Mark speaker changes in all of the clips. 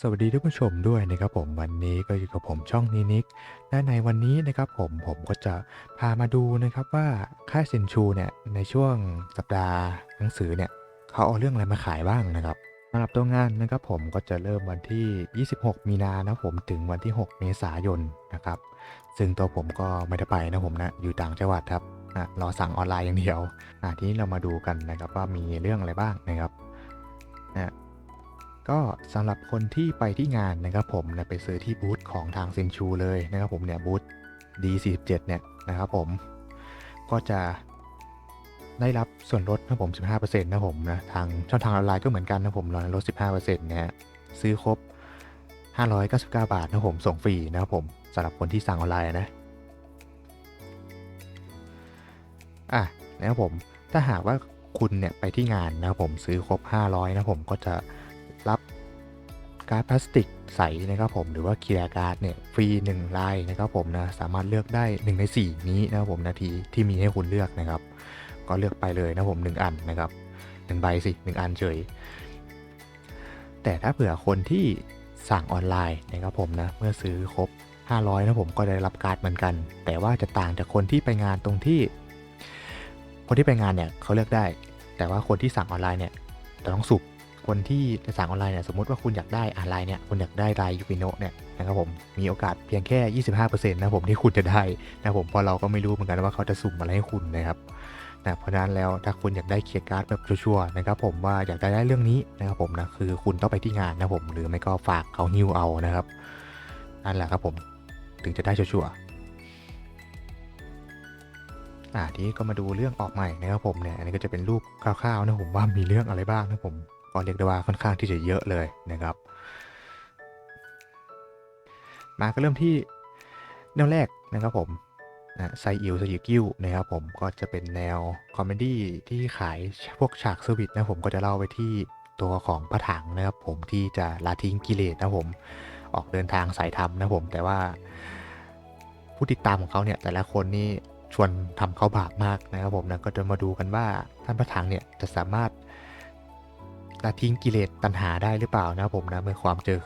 Speaker 1: สวัสดีท่านผู้ชมด้วยนะครับผมวันนี้ก็อยู่กับผมช่องนินิกและในวันนี้นะครับผมผมก็จะพามาดูนะครับว่าค่ายเซนชูเนี่ยในช่วงสัปดาห์หนังสือเนี่ยเขาเอาเรื่องอะไรมาขายบ้างนะครับสำหรับตัวงานนะครับผมก็จะเริ่มวันที่ 26 มีนานะผมถึงวันที่ 6 เมษายนนะครับซึ่งตัวผมก็ไม่ได้ไปนะผมนะอยู่ต่างจังหวัดครับรอสั่งออนไลน์อย่างเดียวทีนี้เรามาดูกันนะครับว่ามีเรื่องอะไรบ้างนะครับนะ ก็สำหรับคนที่ไปที่งานนะครับผมนะไปซื้อที่บูธของทางเซนชูเลยนะครับผมเนี่ยบูธ D47 เนี่ยนะครับผมก็จะได้รับส่วนลดนะผม 15%นะผมนะทางช่องทางออนไลน์ก็เหมือนกันนะผมลด 15%นะฮะซื้อครบ 599 บาทนะผมส่งฟรีนะครับผมสำหรับคนที่สั่งออนไลน์นะอะนะครับผมถ้าหากว่าคุณเนี่ยไปที่งานนะครับผมซื้อครบ 500นะผมก็จะ การ์ดพลาสติกใสนะครับผมหรือว่าเคลียร์การ์ดเนี่ยฟรี1ลายนะครับผมนะสามารถเลือกได้ 1 ใน 4 นี้นะครับผมนาทีที่มีให้คุณเลือกนะครับ ก็เลือกไปเลยนะผม 1 อันนะครับ1ใบสิ1อันเฉย แต่ถ้าเผื่อคนที่สั่งออนไลน์นะครับผมนะเมื่อซื้อครบ 500นะผมก็ได้รับการ์ดเหมือนกัน แต่ว่าจะต่างจากคนที่ไปงานตรงที่ คนที่ไปงานเนี่ยเขาเลือกได้ แต่ว่าคนที่สั่งออนไลน์เนี่ยจะต้องสุก คนที่จะสั่งออนไลน์เนี่ยสมมติว่าคุณอยากได้ออนไลน์เนี่ยคุณอยากได้รายยูปิโนะเนี่ยนะครับผมมีโอกาสเพียงแค่ 25%นะผมที่คุณจะได้นะผมเพราะเราก็ไม่รู้เหมือนกันว่าเขาจะสุ่มอะไรให้คุณนะครับนะเพราะนั้นแล้วถ้าคุณอยากได้เคียร์การ์ดแบบชัวร์นะครับผมว่าอยากได้เรื่องนี้นะครับผมนะคือคุณต้องไปที่งานนะผมหรือไม่ก็ฝากเขาฮิวเอานะครับนั่นแหละครับผมถึงจะได้ชัวร์อ่าทีนี้ก็มาดูเรื่องออกใหม่นะครับผมเนี่ยอันนี้ก็จะเป็นรูปคร่าวๆนะผมว่ามีเรื่องอะไรบ้างนะผม ก็เรียกได้ว่าค่อนข้างที่จะเยอะเลยนะครับ มาก็เริ่มที่แนวแรกนะครับผมนะไซอิวไซยิกิ้วนะครับผมก็จะเป็นแนวคอมเมดี้ที่ขายพวกฉากเซอร์วิสนะผมก็จะเล่าไปที่ตัวของพระถังนะครับผมที่จะละทิ้งกิเลสนะผมออกเดินทางสายธรรมนะผมแต่ว่าผู้ติดตามของเขาเนี่ยแต่ละคนนี่ชวนทำเขาบาปมากนะครับผมนะก็จะมาดูกันว่าท่านพระถังเนี่ยจะสามารถ ละทิ้งกิเลสตัณหาได้หรือเปล่านะผมนะเมื่อความเจอ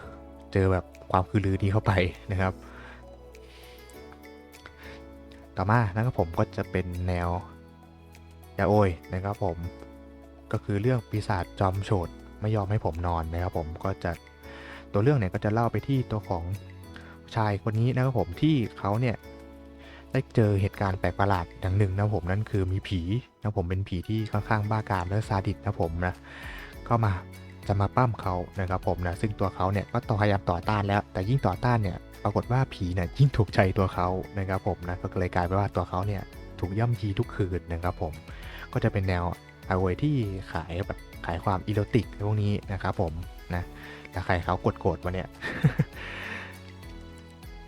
Speaker 1: เจอแบบความคือลือนี้เข้าไปนะครับ ต่อมานะครับผมก็จะเป็นแนวยาโอยนะครับผมก็คือเรื่องปีศาจจอมโฉดไม่ยอมให้ผมนอนนะครับผมก็จะตัวเรื่องเนี่ยก็จะเล่าไปที่ตัวของชายคนนี้นะครับผมที่เขาเนี่ยได้เจอเหตุการณ์แปลกประหลาดอย่างหนึ่งนะผมนั่นคือมีผีนะผมเป็นผีที่ค่อนข้างบ้ากามและซาดิสนะผมนะ ก็มาจะมาปั้มเขานะครับผมนะซึ่งตัวเขาเนี่ยก็ต่อพยายามต่อต้านแล้ว แต่ยิ่งต่อต้านเนี่ยปรากฏว่าผีเนี่ยยิ่งถูกใจตัวเขานะครับผมนะก็เลยกลายเป็นว่าตัวเขาเนี่ยถูกย่ำยีทุกคืนนะครับผมก็จะเป็นแนวอาโวที่ขายแบบขายความอีโรติกพวกนี้นะครับผมนะแล้วใครเขากดโกรธวะเนี่ย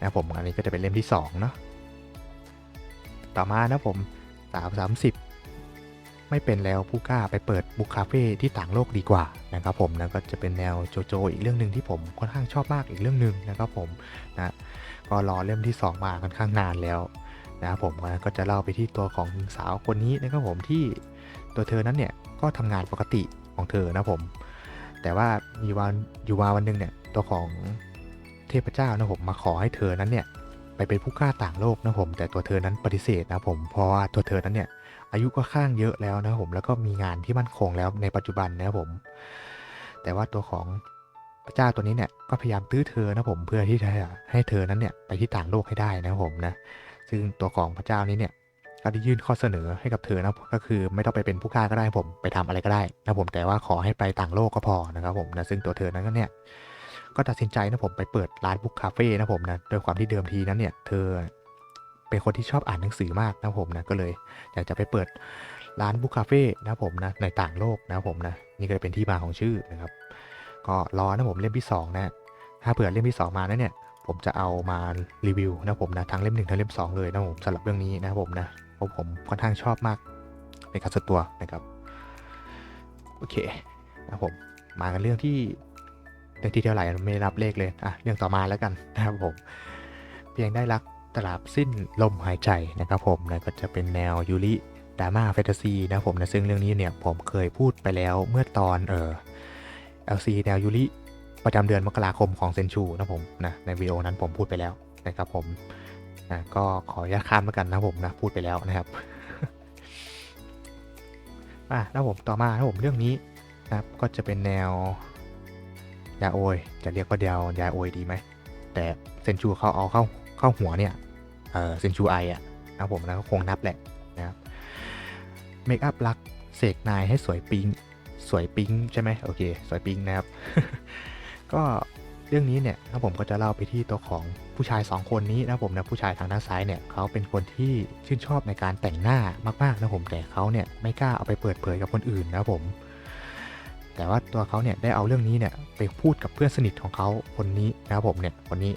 Speaker 1: นะผมอันนี้ก็จะเป็นเล่มที่2เนาะต่อมานะผม3 30 ไม่เป็นแล้วผู้กล้าไปเปิดบุกคาเฟ่ที่ต่างโลกดีกว่านะครับผมนะก็จะเป็นแนวโจโจอีกเรื่องหนึ่งที่ผมค่อนข้างชอบมากอีกเรื่องหนึ่งนะครับผมนะก็รอเล่มที่ 2 มาค่อนข้างนานแล้วนะครับผมก็จะเล่าไปที่ตัวของหญิงสาวคนนี้นะครับผมที่ตัวเธอนั้นเนี่ยก็ทำงานปกติของเธอนะผม แต่ว่ามีวันอยู่วาวันหนึ่งเนี่ยตัวของเทพเจ้านะผมมาขอให้เธอนั้นเนี่ย ไปเป็นผู้กล้าต่างโลกนะผมแต่ตัวเธอนั้นปฏิเสธนะผมเพราะว่าตัวเธอนั้นเนี่ยอายุก็ข้างเยอะแล้วนะผมแล้วก็มีงานที่มั่นคงแล้วในปัจจุบันนะผม แต่ว่าตัวของพระเจ้าตัวนี้เนี่ยก็พยายามตื้อเธอนะผมเพื่อที่จะให้เธอนั้นเนี่ยไปที่ต่างโลกให้ได้นะผมนะซึ่งตัวของพระเจ้านี้เนี่ยก็ได้ยื่นข้อเสนอให้กับเธอนะก็คือไม่ต้องไปเป็นผู้กล้าก็ได้ผมไปทำอะไรก็ได้นะผมแต่ว่าขอให้ไปต่างโลกก็พอนะครับผมนะซึ่งตัวเธอนั้นก็เนี่ย ก็ตัดสินใจนะผมไปเปิดร้านบุ๊กคาเฟ่นะผมนะโดยความที่เดิมทีนั้นเนี่ยเธอเป็นคนที่ชอบอ่านหนังสือมากนะผมนะก็เลยอยากจะไปเปิดร้านบุ๊กคาเฟ่นะผมนะในต่างโลกนะผมนะนี่ก็เลยเป็นที่มาของชื่อนะครับก็รอนะผมเล่มที่2นะถ้าเผื่อเล่มที่ 2 มานะเนี่ยผมจะเอามารีวิวนะผมนะทั้งเล่มหนึ่งทั้งเล่ม2เลยนะผมสำหรับเรื่องนี้นะผมนะเพราะผมค่อนข้างชอบมากในการส่วนตัวนะครับโอเคนะผมมากันเรื่องที่ เลขที่เท่าไหร่ไม่รับเลขเลยอะเรื่องต่อมาแล้วกันนะครับผม เพียงได้รักตราบสิ้นลมหายใจนะครับผมนะก็จะเป็นแนวยูริดราม่าแฟนตาซีนะครับผมนะซึ่งเรื่องนี้เนี่ยผมเคยพูดไปแล้วเมื่อตอนเออ LC แนวยูริประจำเดือนมกราคมของเซนชูนะผมนะในวิดีโอนั้นผมพูดไปแล้วนะครับผมนะก็ขออนุญาตข้ามแล้วกันนะผมนะพูดไปแล้วนะครับอะแล้วผมต่อมานะผมเรื่องนี้นะครับก็จะเป็นแนว ยาโอยจะเรียกว่าเดียวยาโอยดีไหม แต่เซนชูเขาเอาเข้าเข้าหัวเนี่ยเออเซนชูไออะนะครับผมนะก็คงนับแหละนะครับเมคอัพลักเสกนายให้สวยปิ๊งสวยปิ๊งใช่ไหมโอเค สวยปิ๊งนะครับ ก็เรื่องนี้เนี่ยนะผมก็จะเล่าไปที่ตัวของผู้ชาย 2 คนนี้นะผมนะผู้ชายทางด้านซ้ายเนี่ยเขาเป็นคนที่ชื่นชอบในการแต่งหน้ามากๆนะผมแต่เขาเนี่ยไม่กล้าเอาไปเปิดเผยกับคนอื่นนะผม แต่ว่าตัวเขาเนี่ยได้เอาเรื่องนี้เนี่ยไปพูดกับเพื่อนสนิทของเขาคนนี้นะครับผมเนี่ยคนนี้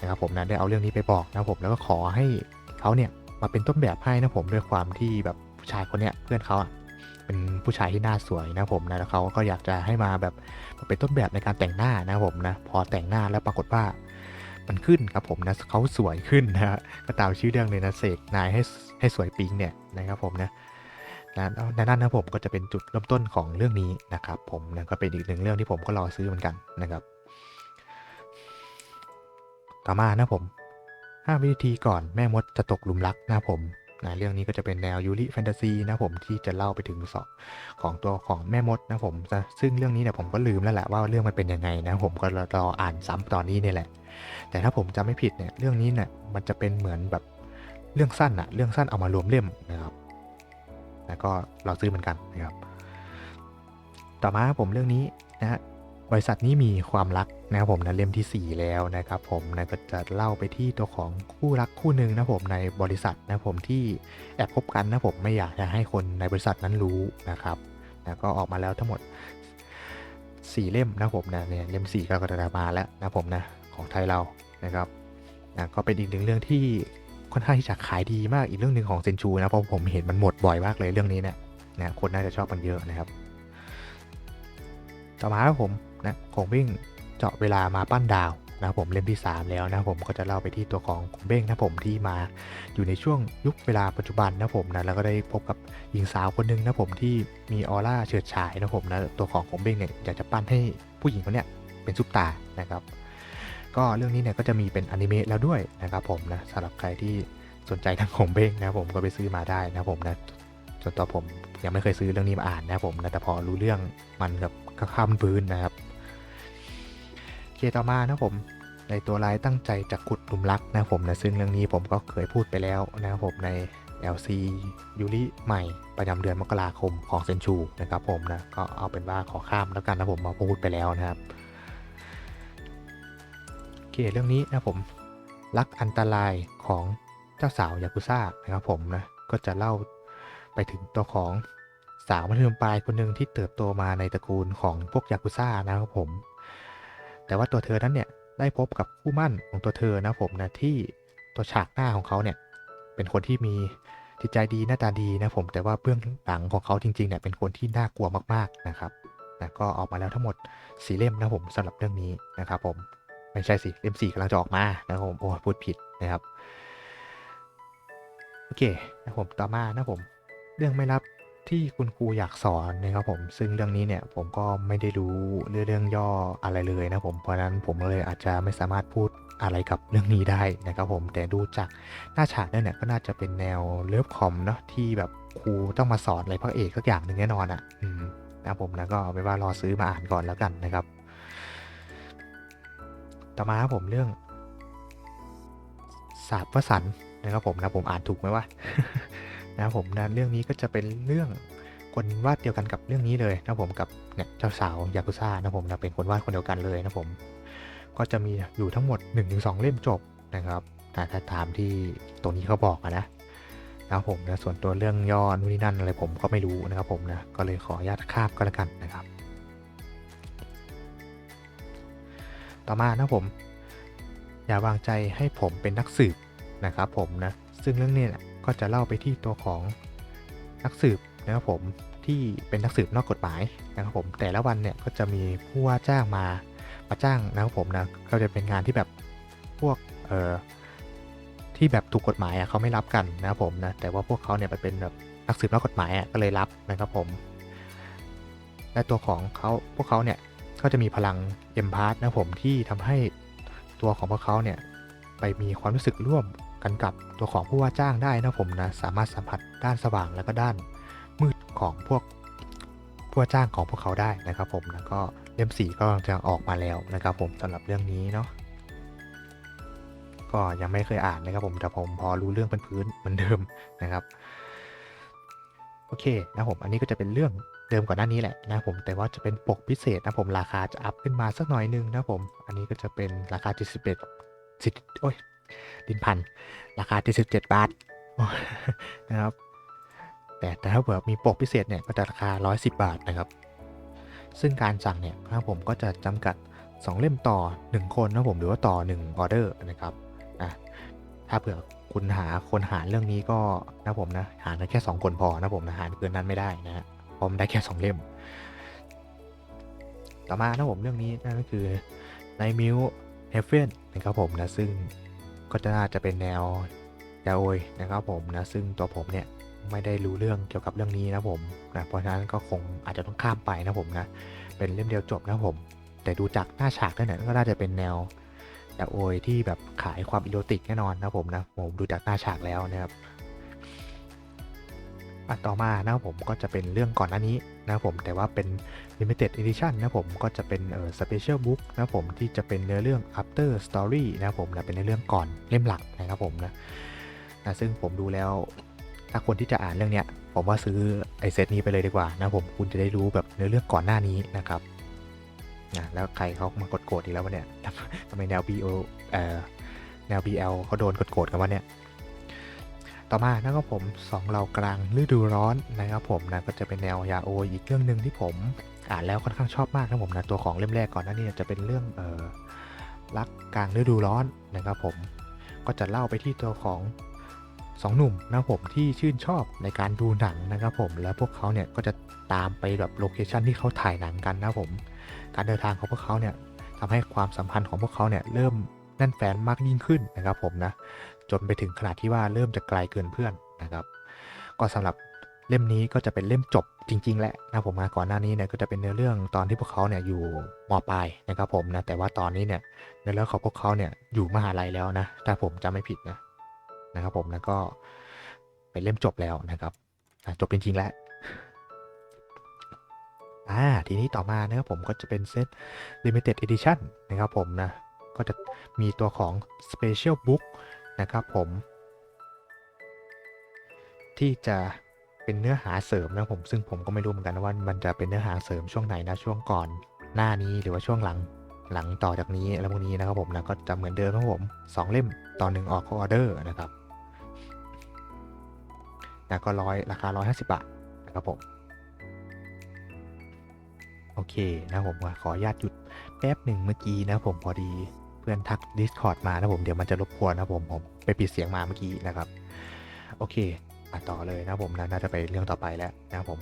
Speaker 1: นะครับผมนะได้เอาเรื่องนี้ไปบอกนะครับผมแล้วก็ขอให้เขาเนี่ยมาเป็นต้นแบบให้นะผมด้วยความที่แบบผู้ชายคนเนี้ยเพื่อนเขาอะเป็นผู้ชายที่หน้าสวยนะผมนะแล้วเขาก็อยากจะให้มาแบบมาเป็นต้นแบบในการแต่งหน้านะผมนะพอแต่งหน้าแล้วปรากฏว่ามันขึ้นครับผมนะเขาสวยขึ้นนะฮะก็ตามชื่อเรื่องเลยนะเสกนายให้ให้สวยปิงเนี่ยนะครับผมนะ นะแล้วนั่นนะผมก็จะเป็นจุดเริ่มต้นของเรื่องนี้นะครับ ผมนะก็เป็นอีกหนึ่งเรื่องที่ผมก็รอซื้อเหมือนกันนะครับ ต่อมานะผม5วิธีก่อนแม่มดจะตกหลุมรักนะผมนะเรื่องนี้ก็จะเป็นแนวยูริแฟนตาซีนะผมที่จะเล่าไปถึงสองของตัวของแม่มดนะผมซึ่งเรื่องนี้เนี่ยผมก็ลืมแล้วแหละว่าเรื่องมันเป็นยังไงนะผมก็รออ่านซ้ำตอนนี้นี่แหละ แต่ถ้าผมจำไม่ผิดเนี่ยเรื่องนี้เนี่ยมันจะเป็นเหมือนแบบเรื่องสั้นอะเรื่องสั้นเอามารวมเล่มนะครับ แล้วก็เราซื้อเหมือนกันนะครับ ต่อมาผมเรื่องนี้นะฮะบริษัทนี้มีความรักนะครับผมนะเล่มที่ 4 แล้วนะครับ ผมนะก็จะเล่าไปที่ตัวของคู่รักคู่หนึ่งนะผมในบริษัทนะผมที่แอบคบกันนะผมไม่อยากจะให้คนในบริษัทนั้นรู้นะครับนะก็ออกมาแล้วทั้งหมด 4 เล่มนะผมนะเนี่ยเล่ม4ก็จะดามาแล้วนะผมนะของไทยเรานะครับนะก็เป็นอีกหนึ่งเรื่องที่ ค่อนข้างที่จะขายดีมากอีกเรื่องหนึ่งของเซนชูนะเพราะผมเห็นมันหมดบ่อยมากเลยเรื่องนี้เนี่ยนะคนน่าจะชอบมันเยอะนะครับ ต่อมาครับผมนะของวิ่งเจาะเวลามาปั้นดาวนะผมเล่มที่ 3 แล้วนะผมก็จะเล่าไปที่ตัวของของเบ้งนะผมที่มาอยู่ในช่วงยุคเวลาปัจจุบันนะผมนะแล้วก็ได้พบกับหญิงสาวคนหนึ่งนะผมที่มีออร่าเฉิดฉายนะผมนะตัวของของเบ้งเนี่ยอยากจะปั้นให้ผู้หญิงคนเนี้ยเป็นซุปตาร์นะครับ ก็เรื่องนี้เนี่ยก็จะมีเป็นอนิเมะแล้วด้วยนะครับผมนะสำหรับใครที่สนใจทางของเบ้งนะผมก็ไปซื้อมาได้นะผมนะส่วนตัวผมยังไม่เคยซื้อเรื่องนี้มาอ่านนะผมนะแต่พอรู้เรื่องมันกับก็ข้ามพื้นนะครับเคต่อมานะผมในตัวร้ายตั้งใจจะขุดหลุมรักนะผมนะซึ่งเรื่องนี้ผมก็เคยพูดไปแล้วนะครับผมใน LC ยูริใหม่ประจำเดือนมกราคมของเซนชูนะครับผมนะก็เอาเป็นว่าขอข้ามแล้วกันนะผมมาพูดไปแล้วนะครับ เคเรื่องนี้นะผมรักอันตรายของเจ้าสาวยากุซ่านะครับผมนะก็จะเล่าไปถึงตัวของสาวมัธยมปลายคนหนึ่งที่เติบโตมาในตระกูลของพวกยากุซ่านะครับผม แต่ว่าตัวเธอนั้นเนี่ยได้พบกับคู่มั่นของตัวเธอนะผมนะที่ตัวฉากหน้าของเขาเนี่ยเป็นคนที่มีจิตใจดีหน้าตาดีนะผม แต่ว่าเบื้องหลังของเขาจริงๆเนี่ยเป็นคนที่น่ากลัวมากๆนะครับนะก็ออกมาแล้วทั้งหมดสีเล่มนะผมสำหรับเรื่องนี้นะครับผม ไม่ใช่สิเล่มสี่กำลังจะออกมานะครับผมโอ้พูดผิดนะครับโอเคนะผมต่อมานะผมเรื่องไม่ลับที่คุณครูอยากสอนนะครับผมซึ่งเรื่องนี้เนี่ยผมก็ไม่ได้รู้เรื่องเรื่องย่ออะไรเลยนะผมเพราะนั้นผมเลยอาจจะไม่สามารถพูดอะไรกับเรื่องนี้ได้นะครับผมแต่ดูจากหน้าฉากเนี่ยก็น่าจะเป็นแนวเลิฟคอมเนาะที่แบบครูต้องมาสอนอะไรพระเอกสักอย่างหนึ่งแน่นอนอะนะครับผมนะก็เอาไปนว่ารอซื้อมาอ่านก่อนแล้วกันนะครับ ต่อมาครับผมเรื่องสาบวสันนะครับผมนะผมอ่านถูกไหมวะนะครับผมนะเรื่องนี้ก็จะเป็นเรื่องคนวาดเดียวกันกับเรื่องนี้เลยนะผมกับเนี่ยเจ้าสาวยากุซ่านะผมนะเป็นคนวาดคนเดียวกันเลยนะผม ก็จะมีอยู่ทั้งหมด 1-2 เล่มจบนะครับแต่ถ้าตามที่ตรงนี้เขาบอกนะนะครับผมนะส่วนตัวเรื่องย่อนู่นนี่นั่นอะไรผมก็ไม่รู้นะครับผมนะก็เลยขออนุญาตข้ามก็แล้วกันนะครับ ต่อมานะผม อย่าวางใจให้ผมเป็นนักสืบนะครับผมนะ ซึ่งเรื่องนี้ก็จะเล่าไปที่ตัวของนักสืบนะครับผมที่เป็นนักสืบนอกกฎหมายนะครับผมแต่ละวันเนี่ยก็จะมีผู้ว่าจ้างมามาจ้างนะครับผมนะก็จะเป็นงานที่แบบพวกเอ่อที่แบบถูกกฎหมายอะเขาไม่รับกันนะครับผมนะแต่ว่าพวกเขาเนี่ยไปเป็นแบบนักสืบนอกกฎหมายอะก็เลยรับนะครับผมและตัวของเขาพวกเขาเนี่ย ก็จะมีพลังเอ็มพาร์นะผมที่ทำให้ตัวของพวกเขาเนี่ยไปมีความรู้สึกร่วมกันกับตัวของผู้ว่าจ้างได้นะผมนะสามารถสัมผัสด้านสว่างแล้วก็ด้านมืดของพวกผู้ว่าจ้างของพวกเขาได้นะครับผมแล้วก็เล่มสีก็จะออกมาแล้วนะครับผมสำหรับเรื่องนี้เนาะก็ยังไม่เคยอ่านนะครับผมแต่ผมพอรู้เรื่องเป็นพื้นๆเหมือนเดิมนะครับ โอเคนะผมอันนี้ก็จะเป็นเรื่อง ดิมก่อนหน้านี้แหละนะผมแต่ว่าจะเป็นปกพิเศษนะผมราคาจะอัพขึ้นมาสักหน่อยนึงนะผม อันนี้ก็จะเป็นราคา 71สิโอ้ยดินพันราคา 77 บาทนะครับแต่แต่ถ้าเผื่อมีปกพิเศษเนี่ยก็จะราคา 110 บาทนะครับ ซึ่งการสั่งเนี่ยนะผมก็จะจำกัด 2 เล่มต่อ 1 คนนะผมหรือว่าต่อ 1 ออเดอร์นะครับอะถ้าเผื่อคุณหาคนหารเรื่องนี้ก็นะผมนะหารแค่ 2 คนพอนะผมนะหารเกินนั้นไม่ได้นะฮะ ราะมันได้แค่2เล่ม ต่อมานะผมเรื่องนี้นั่นก็คือในมิวเฮฟเฟนนะครับผมนะซึ่งก็จะน่าจะเป็นแนวยาโอยนะครับผมนะซึ่งตัวผมเนี่ยไม่ได้รู้เรื่องเกี่ยวกับเรื่องนี้นะผมนะเพราะฉะนั้นก็คงอาจจะต้องข้ามไปนะผมนะเป็นเล่มเดียวจบนะผม แต่ดูจากหน้าฉากแล้วเนี่ยก็น่าจะเป็นแนวยาโอยที่แบบขายความอีโรติกแน่นอนนะผมนะผมดูจากหน้าฉากแล้วนะครับ อะต่อมานะครับผมก็จะเป็นเรื่องก่อนหน้านี้นะครับผมแต่ว่าเป็น limited edition นะผมก็จะเป็นเอ่อ special book นะผมที่จะเป็นเนื้อเรื่อง after story นะผมนะเป็นเนื้อเรื่องก่อนเล่มหลักนะครับผมนะนะซึ่งผมดูแล้วถ้าคนที่จะอ่านเรื่องเนี้ยผมว่าซื้อไอเซตนี้ไปเลยดีกว่านะผมคุณจะได้รู้แบบเนื้อเรื่องก่อนหน้านี้นะครับนะแล้วใครเขามากดโกรธอีกแล้ววะเนี่ยทำไมแนว BO เอ่อแนว BL เขาโดนกดโกรธกันวะเนี่ย ต่อมานะครับผมสองเหล่ากลางฤดูร้อนนะครับผมนะก็จะเป็นแนวยาโออีกเรื่องหนึ่งที่ผมอ่านแล้วค่อนข้างชอบมากนะผมนะตัวของเล่มแรกก่อนหน้านี้จะเป็นเรื่องเออรักกลางฤดูร้อนนะครับผมก็จะเล่าไปที่ตัวของสองหนุ่มนะผมที่ชื่นชอบในการดูหนังนะครับผมแล้วพวกเขาเนี่ยก็จะตามไปแบบโลเคชันที่เขาถ่ายหนังกันนะผมการเดินทางของพวกเขาเนี่ยทำให้ความสัมพันธ์ของพวกเขาเนี่ยเริ่มแน่นแฟนมากยิ่งขึ้นนะครับผมนะ จนไปถึงขนาดที่ว่าเริ่มจะไกลเกินเพื่อนนะครับ ก็สำหรับเล่มนี้ก็จะเป็นเล่มจบจริง ๆ แหละนะผมมาก่อนหน้านี้เนี่ยก็จะเป็นเนื้อเรื่องตอนที่พวกเขาเนี่ยอยู่มปลายนะครับผมนะแต่ว่าตอนนี้เนี่ยเนื้อเรื่องของพวกเขาเนี่ยอยู่มหาลัยแล้วนะถ้าผมจำไม่ผิดนะนะครับผมนะก็เป็นเล่มจบแล้วนะครับจบจริง ๆ แล้วอ่าทีนี้ต่อมานะครับผมก็จะเป็นเซต limited edition นะครับผมนะก็จะมีตัวของ special book นะครับผม ที่จะเป็นเนื้อหาเสริมนะผม ซึ่งผมก็ไม่รู้เหมือนกันว่ามันจะเป็นเนื้อหาเสริมช่วงไหนนะช่วงก่อนหน้านี้หรือว่าช่วงหลังหลังต่อจากนี้อะไรพวกนี้นะครับผมนะก็จะเหมือนเดิมนะครับผมสองเล่มต่อหนึ่งออกออเดอร์นะครับนะก็ร้อยราคา 150 บาทนะครับผมโอเคนะผมขออนุญาตหยุดแป๊บหนึ่งเมื่อกี้นะผมพอดี พื่อนทัก Discord มานะผมเดี๋ยวมันจะรบกวนนะผมผมไปปิดเสียงมาเมื่อกี้นะครับ โอเคอะต่อเลยนะผมน่าจะไปเรื่องต่อไปแล้วนะผม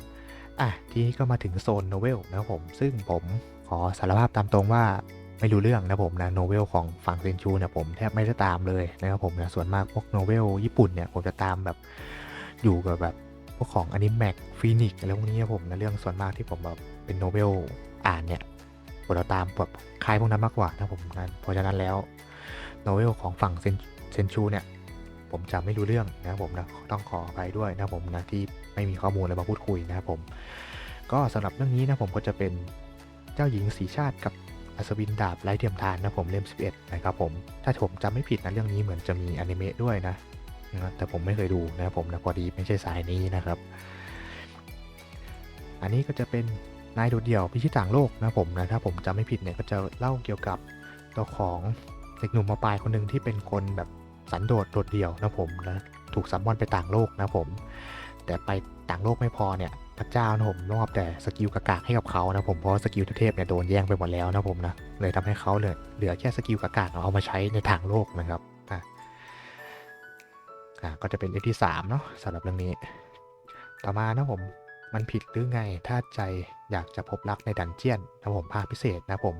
Speaker 1: อะทีนี้ก็มาถึงโซนโนเวลนะผมซึ่งผมขอสารภาพตามตรงว่าไม่รู้เรื่องนะผมนะโนเวลของฝั่งเซนชูเนี่ยผมแทบไม่ได้ตามเลยนะครับผมนะส่วนมากพวกโนเวลญี่ปุ่นเนี่ยผมจะตามแบบอยู่กับแบบพวกของอนิเมกฟีนิกอะไรพวกนี้ผมนะเรื่องส่วนมากที่ผมแบบเป็นโนเวลอ่านเนี่ย ผมเราตามแบบค่ายพวกนั้นมากกว่านะผมนะเพราะฉะนั้นแล้วโนเวลของฝั่งเซนเซนชูเนี่ยผมจะไม่รู้เรื่องนะครับผมนะต้องขออภัยด้วยนะผมนะที่ไม่มีข้อมูลอะไรมาพูดคุยนะครับผม ก็สำหรับเรื่องนี้นะผมก็จะเป็นเจ้าหญิงสีชาติกับอัศวินดาบไร้เทียมทานนะผมเล่ม 11 นะครับผม ถ้าผมจำไม่ผิดนะเรื่องนี้เหมือนจะมีอนิเมะด้วยนะนะแต่ผมไม่เคยดูนะครับผมนะพอดีไม่ใช่สายนี้นะครับ อันนี้ก็จะเป็น นายโดดเดี่ยวพิชิตต่างโลกนะผมนะถ้าผมจำไม่ผิดเนี่ยก็จะเล่าเกี่ยวกับตัวของเด็กหนุ่มมาปลายคนหนึ่งที่เป็นคนแบบสันโดษโดดเดี่ยวนะผมนะถูกสัมมอนไปต่างโลกนะผม แต่ไปต่างโลกไม่พอเนี่ยพระเจ้านะผมมอบแต่สกิลกากากให้กับเขานะผมเพราะสกิลเทพเนี่ยโดนแย่งไปหมดแล้วนะผมนะเลยทำให้เขาเลยเหลือแค่สกิลกากากเอามาใช้ในทางโลกนะครับอะก็จะเป็นเองที่สามเนาะสำหรับเรื่องนี้ ต่อมานะผม มันผิดหรือไงถ้าใจอยากจะพบรักในดันเจียนนะผมภาคพิเศษนะผม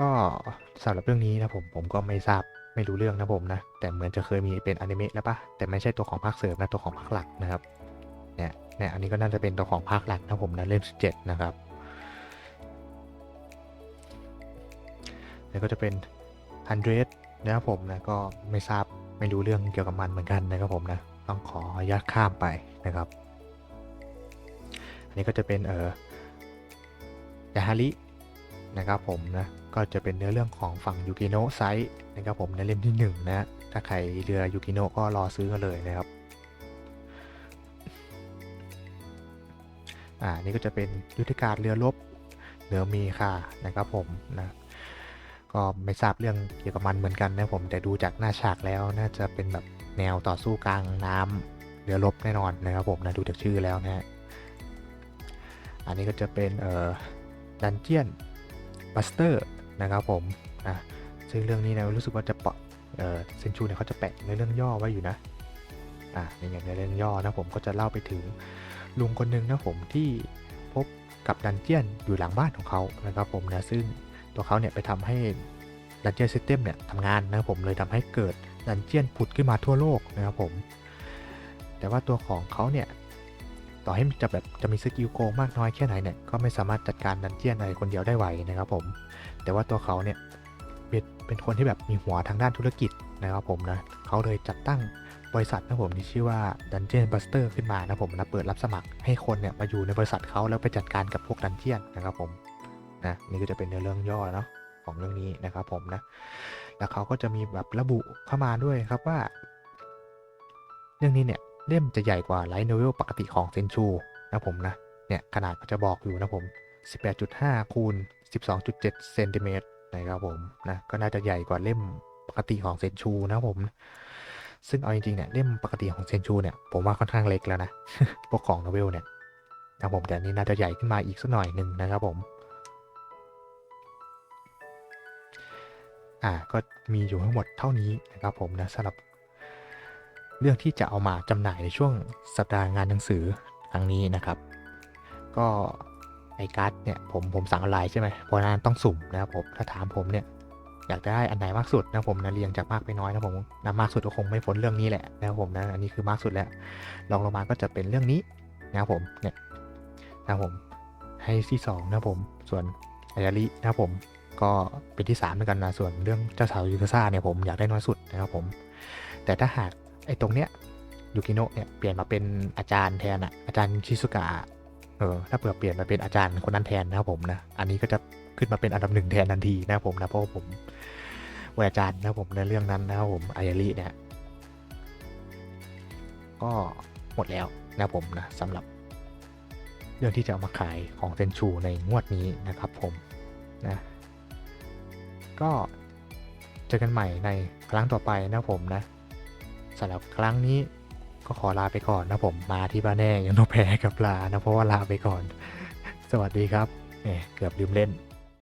Speaker 1: ก็สำหรับเรื่องนี้นะผมผมก็ไม่ทราบไม่รู้เรื่องนะผมนะ แต่เหมือนจะเคยมีเป็นอนิเมะแล้วปะแต่ไม่ใช่ตัวของภาคเสริมนะตัวของภาคหลักนะครับเนี่ยเนี่ยอันนี้ก็น่าจะเป็นตัวของภาคหลักนะผมนะเล่มสิบเจ็ดนะครับแล้วก็จะเป็นฮันเดรสนะครับผมนะก็ไม่ทราบไม่รู้เรื่องเกี่ยวกับมันเหมือนกันนะครับผมนะ ต้องขออนุญาตข้ามไปนะครับ อันนี้ก็จะเป็นเอ่อยาฮารินะครับผมนะก็จะเป็นเนื้อเรื่องของฝั่งยูกิโนะไซส์นะครับผมในเล่มที่ 1 นะถ้าใครเรือยูกิโนะก็รอซื้อกันเลยนะครับอ่านี่ก็จะเป็นยุทธการเรือรบเหนือมีค่ะนะครับผมนะก็ไม่ทราบเรื่องเกี่ยวกับมันเหมือนกันนะผมแต่ดูจากหน้าฉากแล้วน่าจะเป็นแบบ แนวต่อสู้กลางน้ำเรือรบแน่นอนนะครับผมนะดูจากชื่อแล้วนะฮะอันนี้ก็จะเป็นเอ่อดันเจียนบัสเตอร์นะครับผมนะซึ่งเรื่องนี้นะรู้สึกว่าจะเปาะเอ่อเซนชูเนี่ยเขาจะแปะในเรื่องย่อไว้อยู่นะอ่าในอย่างในเรื่องย่อนะผมก็จะเล่าไปถึงลุงคนหนึ่งนะผมที่พบกับดันเจียนอยู่หลังบ้านของเขานะครับผมนะซึ่งตัวเขาเนี่ยไปทำให้ ดันเจียนซิสเต็มเนี่ยทำงานนะครับผมเลยทำให้เกิดดันเจียนผุดขึ้นมาทั่วโลกนะครับผม แต่ว่าตัวของเขาเนี่ยต่อให้จะแบบจะมีสกิลโกงมากน้อยแค่ไหนเนี่ยก็ไม่สามารถจัดการดันเจียนอะไรคนเดียวได้ไหวนะครับผม แต่ว่าตัวเขาเนี่ยเป็นเป็นคนที่แบบมีหัวทางด้านธุรกิจนะครับผมนะเขาเลยจัดตั้งบริษัทนะผมที่ชื่อว่า Dungeon Buster ขึ้นมานะผมนะเปิดรับสมัครให้คนเนี่ยมาอยู่ในบริษัทเขาแล้วไปจัดการกับพวกดันเจียนนะครับผมนะนี่ก็จะเป็นเนื้อเรื่องย่อเนาะ ของเรื่องนี้นะครับผมนะ แล้วเขาก็จะมีแบบระบุเข้ามาด้วยครับว่า เรื่องนี้เนี่ยเล่มจะใหญ่กว่าไลท์โนเวลปกติของเซนชูนะผมนะ เนี่ยขนาดก็จะบอกอยู่นะผม 18.5 คูณ 12.7 เซนติเมตรนะครับผมนะก็น่าจะใหญ่กว่าเล่มปกติของเซนชูนะผม ซึ่งเอาจริงๆเนี่ยเล่มปกติของเซนชูเนี่ยผมว่าค่อนข้างเล็กแล้วนะพวกของโนเวลเนี่ยนะผมแต่นนี้น่าจะใหญ่ขึ้นมาอีกสักหน่อยหนึ่งนะครับผม อ่าก็มีอยู่ทั้งหมดเท่านี้นะครับผมนะสำหรับเรื่องที่จะเอามาจำหน่ายในช่วงสัปดาห์งานหนังสือครั้งนี้นะครับ ก็ไอการ์ดเนี่ยผมผมสั่งออนไลน์ใช่ไหมเพราะนั้นต้องสุ่มนะครับผมถ้าถามผมเนี่ยอยากได้อันไหนมากสุดนะผมนะเรียงจากมากไปน้อยนะผมนะมากสุดก็คงไม่พ้นเรื่องนี้แหละนะครับผมนะอันนี้คือมากสุดแล้วรองลงมาก็จะเป็นเรื่องนี้นะครับผมเนี่ยนะครับผมให้ที่สองนะครับผมส่วนอายารินะครับผม ก็เป็นที่สามเหมือนกันนะส่วนเรื่องเจ้าสาวยูคาซ่าเนี่ยผมอยากได้น้อยสุดนะครับผม แต่ถ้าหากไอ้ตรงเนี้ยยูกิโนะเนี่ยเปลี่ยนมาเป็นอาจารย์แทนอะอาจารย์ชิซุกะเออถ้าเผื่อเปลี่ยนมาเป็นอาจารย์คนนั้นแทนนะครับผมนะอันนี้ก็จะขึ้นมาเป็นอันดับหนึ่งแทนทันทีนะครับผมนะเพราะผมเป็นอาจารย์นะครับผมในเรื่องนั้นนะครับผมอายาริเนี่ยก็หมดแล้วนะครับผมนะสำหรับเรื่องที่จะเอามาขายของเซนชูในงวดนี้นะครับผมนะ ก็เจอกันใหม่ในครั้งต่อไปนะผมนะสำหรับครั้งนี้ก็ขอลาไปก่อนนะผมมาที่บ้านแน่ยังต้องแพ้กับลานะเพราะว่าลาไปก่อน สวัสดีครับแหมเกือบลืมเล่น